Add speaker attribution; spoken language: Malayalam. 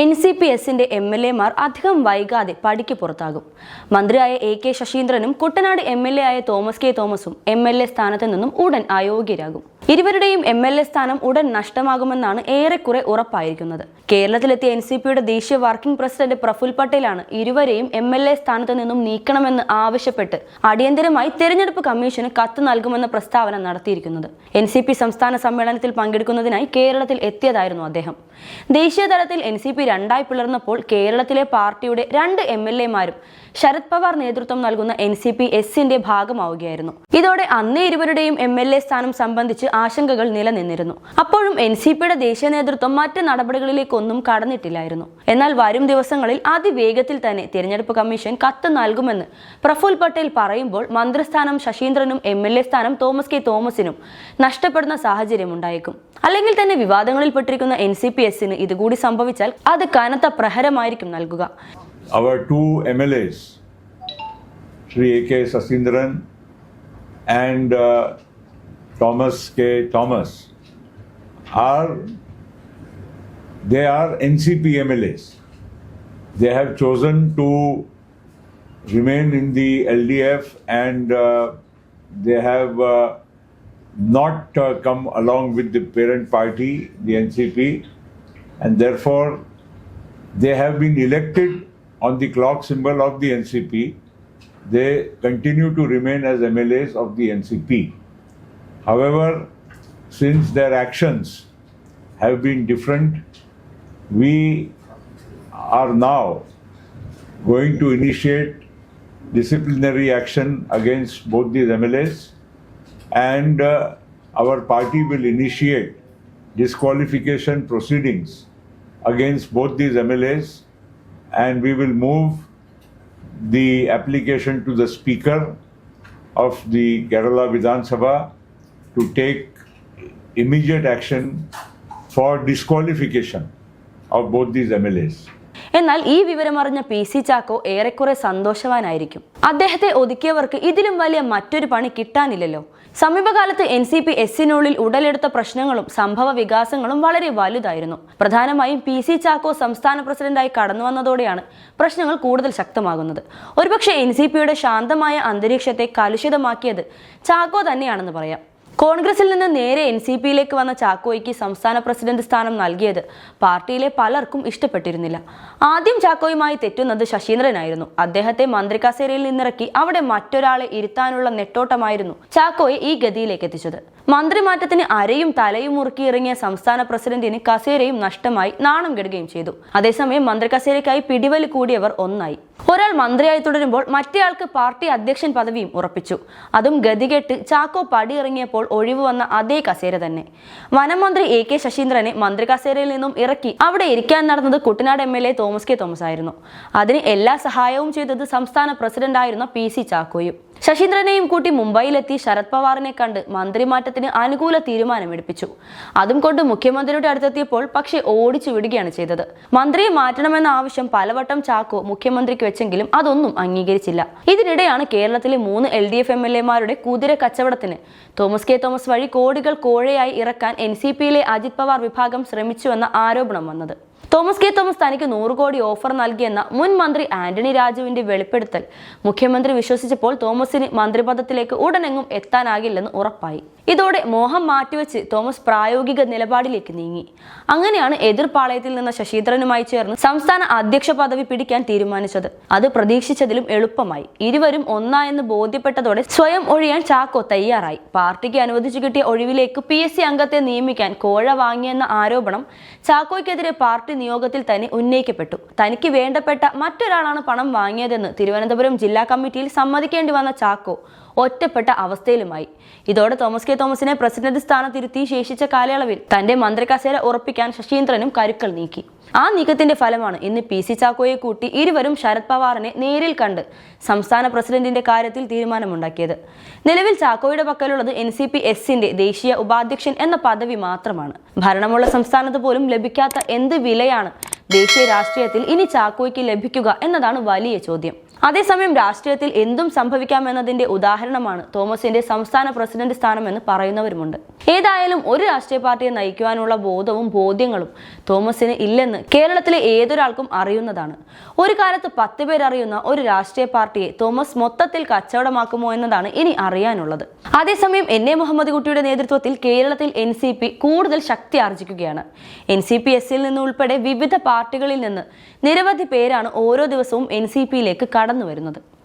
Speaker 1: എൻ സി പി എസിന്റെ എം എൽ എമാർ അധികം വൈകാതെ പടിക്ക് പുറത്താകും. മന്ത്രിയായ എ കെ ശശീന്ദ്രനും കുട്ടനാട് എം എൽ എ ആയ തോമസ് കെ തോമസും എം എൽ എ സ്ഥാനത്ത് നിന്നും ഉടൻ അയോഗ്യരാകും. ഇരുവരുടെയും എം എൽ എ സ്ഥാനം ഉടൻ നഷ്ടമാകുമെന്നാണ് ഏറെക്കുറെ ഉറപ്പായിരിക്കുന്നത്. കേരളത്തിലെത്തിയ എൻ സി പിയുടെ ദേശീയ വർക്കിംഗ് പ്രസിഡന്റ് പ്രഫുൽ പട്ടേലാണ് ഇരുവരെയും എം എൽ എ സ്ഥാനത്ത് നിന്നും നീക്കണമെന്ന് ആവശ്യപ്പെട്ട് അടിയന്തരമായി തെരഞ്ഞെടുപ്പ് കമ്മീഷന് കത്ത് നൽകുമെന്ന പ്രസ്താവന നടത്തിയിരിക്കുന്നത്. എൻ സി പി സംസ്ഥാന സമ്മേളനത്തിൽ പങ്കെടുക്കുന്നതിനായി കേരളത്തിൽ എത്തിയതായിരുന്നു അദ്ദേഹം. ദേശീയ തലത്തിൽ എൻ സി പി രണ്ടായി പിളർന്നപ്പോൾ കേരളത്തിലെ പാർട്ടിയുടെ രണ്ട് എം എൽ എമാരും ശരത് പവാർ നേതൃത്വം നൽകുന്ന എൻ സി പി എസിന്റെ ഭാഗമാവുകയായിരുന്നു. ഇതോടെ അന്നേ ഇരുവരുടെയും എം എൽ എ സ്ഥാനം സംബന്ധിച്ച് ആശങ്കകൾ നിലനിന്നിരുന്നു. അപ്പോഴും എൻ സി പിയുടെ ദേശീയ നേതൃത്വം മറ്റ് നടപടികളിലേക്കൊന്നും കടന്നിട്ടില്ലായിരുന്നു. എന്നാൽ വരും ദിവസങ്ങളിൽ അതിവേഗത്തിൽ തന്നെ തിരഞ്ഞെടുപ്പ് കമ്മീഷൻ കത്ത് നൽകുമെന്ന് പ്രഫുൽ പട്ടേൽ പറയുമ്പോൾ മന്ത്രിസ്ഥാനം ശശീന്ദ്രനും എം എൽ എ സ്ഥാനം തോമസ് കെ തോമസിനും നഷ്ടപ്പെടുന്ന സാഹചര്യം ഉണ്ടായേക്കും. അല്ലെങ്കിൽ തന്നെ വിവാദങ്ങളിൽപ്പെട്ടിരിക്കുന്ന എൻ സി പി എസിന് ഇതുകൂടി സംഭവിച്ചാൽ അത് കനത്ത പ്രഹരമായിരിക്കും നൽകുക.
Speaker 2: Our two MLAs, Sri A.K. Sasindran and uh, Thomas K. Thomas, are they are NCP MLAs. They have chosen to remain in the LDF and uh, they have uh, not uh, come along with the parent party, the NCP, and therefore they have been elected on the clock symbol of the NCP. They continue to remain as MLAs of the NCP. However, since their actions have been different, we are now going to initiate disciplinary action against both these MLAs and uh, our party will initiate disqualification proceedings against both these MLAs and we will move the application to the Speaker of the Kerala Vidhan Sabha to take immediate action for disqualification of both these MLAs.
Speaker 1: എന്നാൽ ഈ വിവരമറിഞ്ഞ പി സി ചാക്കോ ഏറെക്കുറെ സന്തോഷവാനായിരിക്കും. അദ്ദേഹത്തെ ഒതുക്കിയവർക്ക് ഇതിലും വലിയ മറ്റൊരു പണി കിട്ടാനില്ലല്ലോ. സമീപകാലത്ത് എൻ സി പി എസിനുള്ളിൽ ഉടലെടുത്ത പ്രശ്നങ്ങളും സംഭവ വികാസങ്ങളും വളരെ വലുതായിരുന്നു. പ്രധാനമായും പി സി ചാക്കോ സംസ്ഥാന പ്രസിഡന്റായി കടന്നു വന്നതോടെയാണ് പ്രശ്നങ്ങൾ കൂടുതൽ ശക്തമാകുന്നത്. ഒരുപക്ഷെ എൻ സി പിയുടെ ശാന്തമായ അന്തരീക്ഷത്തെ കലുഷിതമാക്കിയത് ചാക്കോ തന്നെയാണെന്ന് പറയാം. കോൺഗ്രസിൽ നിന്ന് നേരെ എൻ സി പിയിലേക്ക് വന്ന ചാക്കോയ്ക്ക് സംസ്ഥാന പ്രസിഡന്റ് സ്ഥാനം നൽകിയത് പാർട്ടിയിലെ പലർക്കും ഇഷ്ടപ്പെട്ടിരുന്നില്ല. ആദ്യം ചാക്കോയുമായി തെറ്റുന്നത് ശശീന്ദ്രനായിരുന്നു. അദ്ദേഹത്തെ മന്ത്രി കസേരയിൽ നിന്നിറക്കി അവിടെ മറ്റൊരാളെ ഇരുത്താനുള്ള നെട്ടോട്ടമായിരുന്നു ചാക്കോയെ ഈ ഗതിയിലേക്ക് എത്തിച്ചത്. മന്ത്രിമാറ്റത്തിന് അരയും തലയും മുറുക്കി ഇറങ്ങിയ സംസ്ഥാന പ്രസിഡന്റിന് കസേരയും നഷ്ടമായി നാണം കെടുകയും ചെയ്തു. അതേസമയം മന്ത്രി കസേരയ്ക്കായി പിടിവലി കൂടിയവർ ഒന്നായി. ഒരാൾ മന്ത്രിയായി തുടരുമ്പോൾ മറ്റേയാൾക്ക് പാർട്ടി അധ്യക്ഷൻ പദവിയും ഉറപ്പിച്ചു. അതും ഗതികെട്ട് ചാക്കോ പടിയിറങ്ങിയപ്പോൾ ഒഴിവ് വന്ന അതേ കസേര തന്നെ. വനമന്ത്രി എ കെ ശശീന്ദ്രനെ മന്ത്രി കസേരയിൽ നിന്നും ഇറക്കി അവിടെ ഇരിക്കാൻ നടന്നത് Kuttanad M L A Thomas K Thomas ആയിരുന്നു അതിന് എല്ലാ സഹായവും ചെയ്തത് സംസ്ഥാന പ്രസിഡന്റായിരുന്ന പി സി ചാക്കോയും. ശശീന്ദ്രനെയും കൂട്ടി മുംബൈയിലെത്തി ശരത് പവാറിനെ കണ്ട് മന്ത്രിമാറ്റത്തിന് അനുകൂല തീരുമാനമെടുപ്പിച്ചു. അതും കൊണ്ട് മുഖ്യമന്ത്രിയുടെ അടുത്തെത്തിയപ്പോൾ പക്ഷേ ഓടിച്ചു വിടുകയാണ് ചെയ്തത്. മന്ത്രിയെ മാറ്റണമെന്ന ആവശ്യം പലവട്ടം ചാക്കോ മുഖ്യമന്ത്രിക്ക് വെച്ചെങ്കിലും അതൊന്നും അംഗീകരിച്ചില്ല. ഇതിനിടെയാണ് കേരളത്തിലെ മൂന്ന് L D F M L എമാരുടെ കുതിര കച്ചവടത്തിന് തോമസ് കെ തോമസ് വഴി കോടികൾ കോഴയായി ഇറക്കാൻ എൻ സി പിയിലെ അജിത് പവാർ വിഭാഗം ശ്രമിച്ചുവെന്ന ആരോപണം വന്നത്. Thomas K. തോമസ് തനിക്ക് നൂറ് കോടി ഓഫർ നൽകിയെന്ന മുൻ മന്ത്രി ആന്റണി രാജുവിന്റെ വെളിപ്പെടുത്തൽ. മുഖ്യമന്ത്രി വിശ്വസിച്ചപ്പോൾ തോമസിന് മന്ത്രിപദത്തിലേക്ക് ഉടനെങ്ങും എത്താനാകില്ലെന്ന് ഉറപ്പായി. ഇതോടെ മോഹം മാറ്റിവെച്ച് തോമസ് പ്രായോഗിക നിലപാടിലേക്ക് നീങ്ങി. അങ്ങനെയാണ് എതിർപാളയത്തിൽ നിന്ന് ശശീന്ദ്രനുമായി ചേർന്ന് സംസ്ഥാന അധ്യക്ഷ പദവി പിടിക്കാൻ തീരുമാനിച്ചത്. അത് പ്രതീക്ഷിച്ചതിലും എളുപ്പമായി. ഇരുവരും ഒന്നായെന്ന് ബോധ്യപ്പെട്ടതോടെ സ്വയം ഒഴിയാൻ ചാക്കോ തയ്യാറായി. പാർട്ടിക്ക് അനുവദിച്ചു കിട്ടിയ ഒഴിവിലേക്ക് പി. അംഗത്തെ നിയമിക്കാൻ കോഴ വാങ്ങിയെന്ന ആരോപണം ചാക്കോയ്ക്കെതിരെ പാർട്ടി നിയോഗത്തിൽ തന്നെ ഉന്നയിക്കപ്പെട്ടു. തനിക്ക് വേണ്ടപ്പെട്ട മറ്റൊരാളാണ് പണം വാങ്ങിയതെന്ന് തിരുവനന്തപുരം ജില്ലാ കമ്മിറ്റിയിൽ സമ്മതിക്കേണ്ടി വന്ന ചാക്കോ. ഒറ്റപ്പെട്ട അവസ്ഥയിലുമായി. ഇതോടെ തോമസ് കെ തോമസിനെ പ്രസിഡന്റ് സ്ഥാനത്തിരുത്തി ശേഷിച്ച കാലയളവിൽ തന്റെ മന്ത്രി കസേര ഉറപ്പിക്കാൻ ശശീന്ദ്രനും കരുക്കൾ നീക്കി. ആ നീക്കത്തിന്റെ ഫലമാണ് ഇന്ന് പി സി ചാക്കോയെ കൂട്ടി ഇരുവരും ശരത് പവാറിനെ നേരിൽ കണ്ട് സംസ്ഥാന പ്രസിഡന്റിന്റെ കാര്യത്തിൽ തീരുമാനമുണ്ടാക്കിയത്. നിലവിൽ ചാക്കോയുടെ പക്കലുള്ളത് എൻ സി പി എസിന്റെ ദേശീയ ഉപാധ്യക്ഷൻ എന്ന പദവി മാത്രമാണ്. ഭരണമുള്ള സംസ്ഥാനത്ത് പോലും ലഭിക്കാത്ത എന്ത് വിലയാണ് ദേശീയ രാഷ്ട്രീയത്തിൽ ഇനി ചാക്കോയ്ക്ക് ലഭിക്കുക എന്നതാണ് വലിയ ചോദ്യം. അതേസമയം രാഷ്ട്രീയത്തിൽ എന്തും സംഭവിക്കാമെന്നതിന്റെ ഉദാഹരണമാണ് തോമസിന്റെ സംസ്ഥാന പ്രസിഡന്റ് സ്ഥാനമെന്ന് പറയുന്നവരുമുണ്ട്. ഏതായാലും ഒരു രാഷ്ട്രീയ പാർട്ടിയെ നയിക്കുവാനുള്ള ബോധവും ബോധ്യങ്ങളും തോമസിന് ഇല്ലെന്ന് കേരളത്തിലെ ഏതൊരാൾക്കും അറിയുന്നതാണ്. ഒരു കാലത്ത് പത്ത് പേരറിയുന്ന ഒരു രാഷ്ട്രീയ പാർട്ടിയെ തോമസ് മൊത്തത്തിൽ കച്ചവടമാക്കുമോ എന്നതാണ് ഇനി അറിയാനുള്ളത്. അതേസമയം എൻ എ മുഹമ്മദ് കുട്ടിയുടെ നേതൃത്വത്തിൽ കേരളത്തിൽ എൻ സി പി കൂടുതൽ ശക്തി ആർജിക്കുകയാണ്. എൻ സി പി എസിൽ നിന്ന് ഉൾപ്പെടെ വിവിധ പാർട്ടികളിൽ നിന്ന് നിരവധി പേരാണ് ഓരോ ദിവസവും എൻ സി പിയിലേക്ക് കടന്നു വരുന്നത്